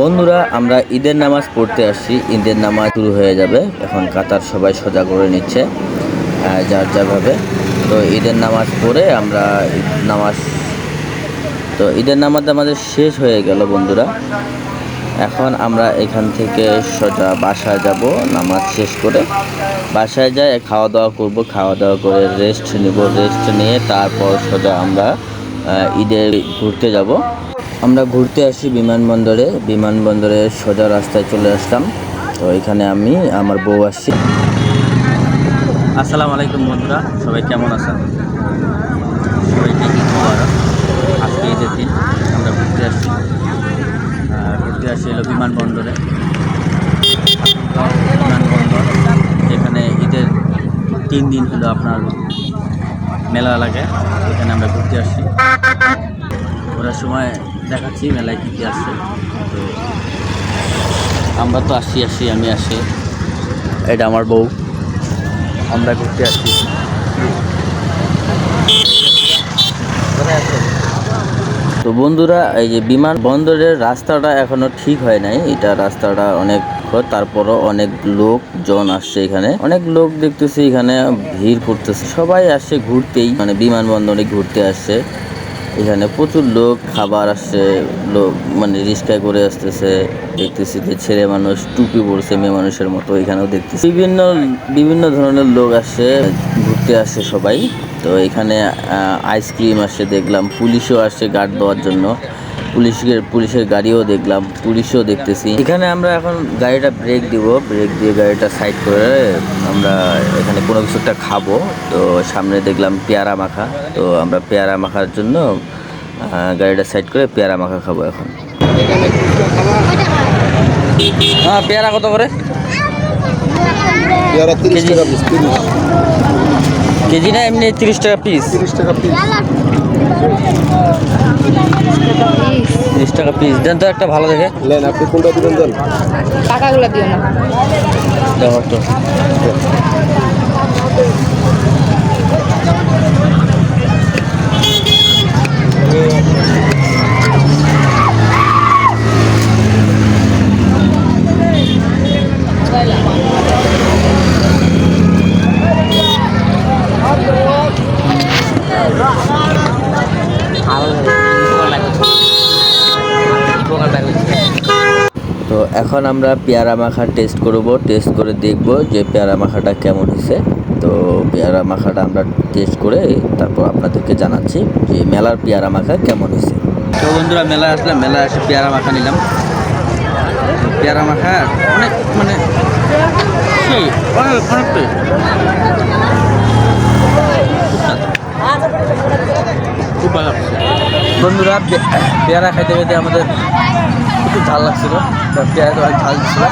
বন্ধুরা আমরা ঈদের নামাজ পড়তে আসছি। ঈদের নামাজ শুরু হয়ে যাবে। এখন কাতার সবাই সোজা করে নিচ্ছে যার যাভাবে তো ঈদের নামাজ পড়ে আমরা নামাজ তো ঈদের নামাজ আমাদের শেষ হয়ে গেল বন্ধুরা। এখন আমরা এখান থেকে সোজা বাসায় যাব নামাজ শেষ করে। বাসায় যাই খাওয়া দাওয়া করব। খাওয়া দাওয়া করে রেস্ট নিব। রেস্ট নিয়ে তারপর সোজা আমরা আহ, ঈদে ঘুরতে যাব। আমরা ঘুরতে আসি বিমানবন্দরে। বিমানবন্দরে সোজা রাস্তায় চলে আসলাম। তো এখানে আমি, আমার বউ আসছি। আসসালামু আলাইকুম বন্ধুরা, সবাই কেমন আছেন? সবাইকে আজকে ঈদের দিন, আমরা ঘুরতে আসছি ঘুরতে আসি এলো বিমানবন্দরে। বিমানবন্দর, যেখানে ঈদের তিন দিন হলো আপনার মেলা লাগে। এখানে আমরা ঘুরতে আসছি ঘোরার সময় দেখাচ্ছি মেলায় কী কী আসছে। তো আমরা তো আসি আসি, আমি আসি। এটা আমার বউ। আমরা ঘুরতে আসি। তো বন্ধুরা, এই যে বিমান বন্দরের রাস্তাটা এখনও ঠিক হয় নাই। এটা রাস্তাটা অনেক তারপরও অনেক লোকজন আসছে এখানে। অনেক লোক দেখতেছি এখানে ভিড় করতেছে। সবাই আসছে ঘুরতেই মানে বিমানবন্দরে ঘুরতে আসছে। এখানে প্রচুর লোক, খাবার আসছে, লোক মানে রিস্কা করে আসতেছে। দেখতেছি যে ছেলে মানুষ টুপি পরছে, মেয়ে মানুষের মতো এখানেও দেখতেছি। বিভিন্ন বিভিন্ন ধরনের লোক আসছে, ঘুরতে আসছে সবাই। তো এখানে আইসক্রিম আসছে, দেখলাম, পুলিশও আসছে গার্ড দেওয়ার জন্য। পুলিশের পুলিশের গাড়িও দেখলাম পুলিশও দেখতেছি। এখানে আমরা এখন গাড়িটা ব্রেক দিব ব্রেক দিয়ে গাড়িটা সাইড করে আমরা এখানে কোনো কিছু একটা খাব। তো সামনে দেখলাম পেয়ারা মাখা তো আমরা পেয়ারা মাখার জন্য গাড়িটা সাইড করে পেয়ারা মাখা খাব এখন। হ্যাঁ পেয়ারা কত করে? কেজি? না এমনি তিরিশ টাকা পিস তিরিশ টাকা পিস তিরিশ টাকা পিস দেন তো একটা ভালো দেখে। নেন আপনি কোনটা দিবেন দেন? টাকাগুলো দিও না দেখো তো তো এখন আমরা পেয়ারা মাখা টেস্ট করব। টেস্ট করে দেখব যে পেয়ারা মাখাটা কেমন হয়েছে। তো পেয়ারা মাখাটা আমরা টেস্ট করে তারপর আপনাদেরকে জানাচ্ছি যে মেলার পেয়ারা মাখা কেমন হয়েছে। তো বন্ধুরা, মেলায় আসলাম, মেলায় এসে পেয়ারা মাখা নিলাম। পেয়ারা মাখা অনেক মানে খুব ভালো। বন্ধুরা পেয়ারা খাইতে খাইতে আমাদের একটু ঝাল লাগছিল, তো পেয়ারাতে অনেক ঝাল দিচ্ছিল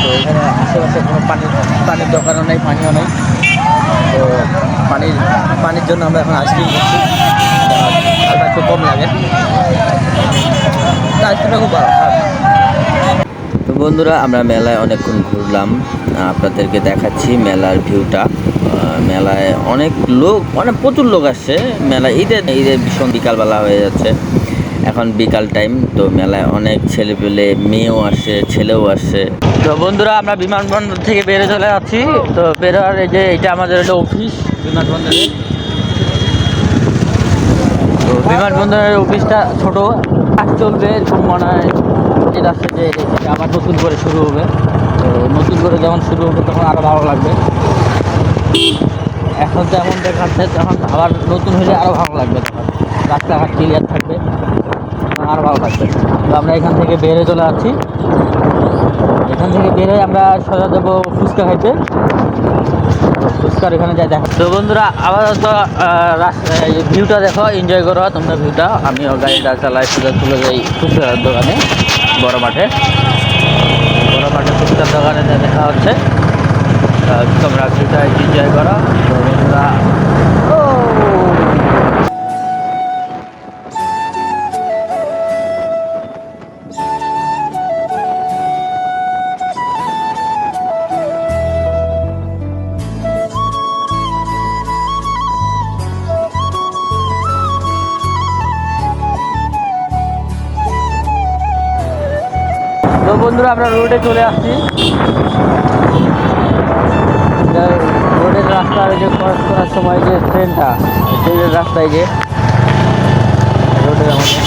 তো এখানে আশেপাশে কোনো পানির পানির দোকানও নেই, পানিও নেই। তো পানির পানির জন্য আমরা এখন আইসক্রিম করছি ঝালটা একটু কম লাগে। আইসক্রিমটা খুব ভালো। তো বন্ধুরা, আমরা মেলায় অনেকক্ষণ ঘুরলাম। আপনাদেরকে দেখাচ্ছি মেলার ভিউটা। মেলায় অনেক লোক অনেক প্রচুর লোক আসছে। মেলা ঈদের ঈদের ভীষণ বিকালবেলা হয়ে যাচ্ছে। এখন বিকাল টাইম, তো মেলায় অনেক ছেলে পেলে মেয়েও আসে, ছেলেও আসে। তো বন্ধুরা, আমরা বিমানবন্দর থেকে বেরো চলে যাচ্ছি। তো বেরোর এই যে, এটা আমাদের একটা অফিস। বিমানবন্দরের। তো বিমানবন্দরের অফিসটা ছোট চলবে, মনে হয় যে রাস্তা যে আবার নতুন করে শুরু হবে। তো নতুন করে যখন শুরু হবে তখন আরও ভালো লাগবে। এখন যেমন দেখাচ্ছে, তখন আবার নতুন হলে আরও ভালো লাগবে। তখন রাস্তাঘাট ক্লিয়ার থাকবে আরও ভালো লাগবে। তো আমরা এখান থেকে বেরে চলে যাচ্ছি। এখান থেকে বেরে আমরা সোজা যাব ফুচকা খাইতে। ফুচকার এখানে যাই দেখো তো বন্ধুরা আপাতত ভিউটা দেখো এনজয় করো তোমরা ভিউটা আমিও গাড়িটা চালাই সোজা চলে যাই ফুচকার দোকানে। বড় মাঠে। বড় মাঠে ফুচকার দোকানে দেখা হচ্ছে তোমরা ভিউটা এনজয় করো। বন্ধুরা বন্ধুরা, আমরা রোডে চলে আসছি। রোডের রাস্তা যে ক্রস করার সময় যে ট্রেনটা ট্রেনের রাস্তায় যে রোডের আমাদের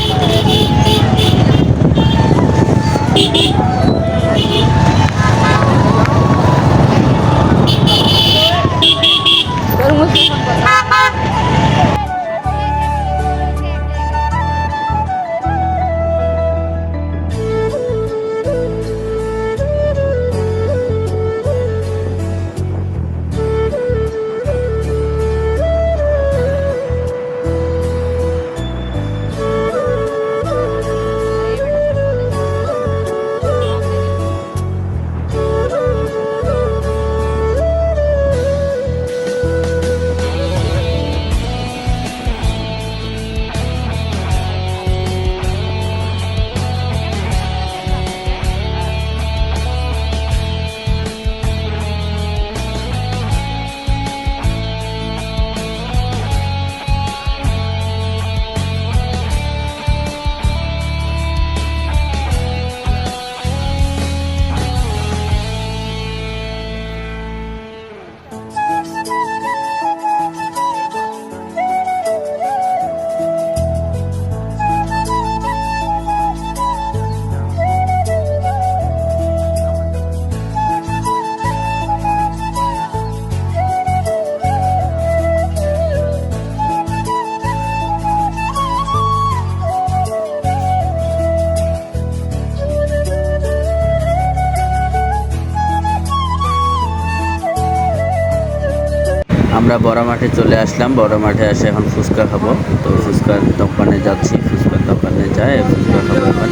আমরা বড় মাঠে চলে আসলাম। বড় মাঠে এসে এখন ফুচকা খাব। তো ফুচকার দোকানে যাচ্ছি। ফুচকার দোকানে যায় ফুচকা খাব এখন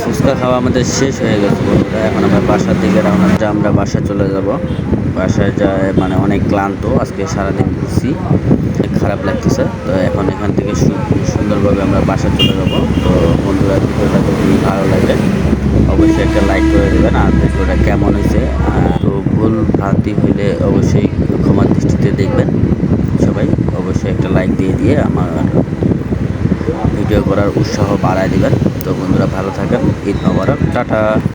ফুচকা খাওয়া আমাদের শেষ হয়ে গেছে বন্ধুরা। এখন আমরা বাসার দিকে দিয়ে আমরা বাসা চলে যাব। বাসায় যায় মানে অনেক ক্লান্ত। আজকে সারাদিন ঘুরছি। খারাপ লাগতেছে। তো এখন এখান থেকে সুন্দরভাবে আমরা বাসা চলে যাব। তো বন্ধুরা, ভিডিওটা যদি ভালো লাগে, অবশ্যই একটা লাইক করে দেবেন। আর ভিডিওটা কেমন হয়েছে? তো ভুল ভ্রান্তি হইলে অবশ্যই ক্ষমার দৃষ্টিতে দেখবেন সবাই অবশ্যই একটা লাইক দিয়ে দিয়ে আমার ভিডিও করার উৎসাহ বাড়ায় দেবেন। তো বন্ধুরা ভালো থাকেন ঈদ মোবারক। টাটা।